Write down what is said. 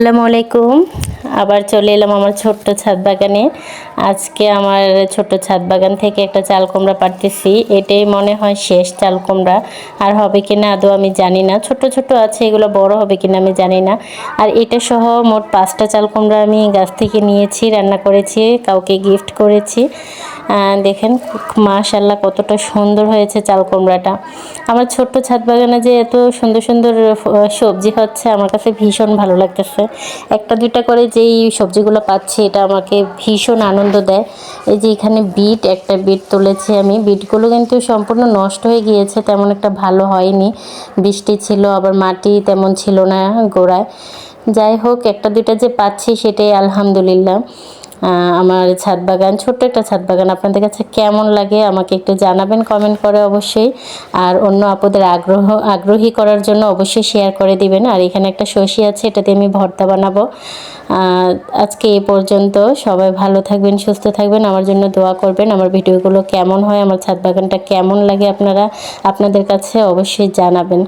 আসসালামু আলাইকুম আবার চলে এলাম আমার ছোট্ট ছাদ বাগানে। আজকে আমার ছোট্ট ছাদ বাগান থেকে একটা চাল কুমড়া পাড়তেছি। এটাই মনে হয় শেষ চাল কুমড়া। আর হবে কি না আদৌ আমি জানি না। ছোট ছোট আছে, এগুলো বড় হবে কি না আমি জানি না। আর এটা সহ মোট পাঁচটা চাল কুমড়া আমি গাছ থেকে নিয়েছি, রান্না করেছি, কাউকে গিফট করেছি। দেখেন মাশাল্লাহ কতটা সুন্দর হয়েছে চাল কুমড়াটা। আমার ছোট্ট ছাদ বাগানে যে এত সুন্দর সুন্দর সবজি হচ্ছে, আমার কাছে ভীষণ ভালো লাগতেছে। একটা দুইটা করে যেই সবজিগুলো পাচ্ছি, এটা আমাকে ভীষণ আনন্দ দেয়। এই যে এখানে বিট, একটা বিট তুলেছি আমি। বিটগুলো কিন্তু সম্পূর্ণ নষ্ট হয়ে গিয়েছে, তেমন একটা ভালো হয়নি। বৃষ্টি ছিল, আবার মাটি তেমন ছিল না গোড়ায়। যাই হোক, একটা দুইটা যে পাচ্ছি সেটাই আলহামদুলিল্লাহ। আমার ছাদ বাগান, ছোট্ট একটা ছাদ বাগান। আপনাদের কাছে কেমন লাগে আমাকে একটু জানাবেন কমেন্ট করে অবশ্যই। আর অন্য আপুদের আগ্রহ, আগ্রহী করার জন্য অবশ্যই শেয়ার করে দিবেন। আর এখানে একটা শশি আছে, এটাতে আমি ভর্তা বানাবো। আজকে এ পর্যন্ত সবাই ভালো থাকবেন, সুস্থ থাকবেন। আমার জন্য দোয়া করবেন। আমার ভিডিওগুলো কেমন হয়, আমার ছাদ বাগানটা কেমন লাগে আপনারা, আপনাদের কাছে অবশ্যই জানাবেন।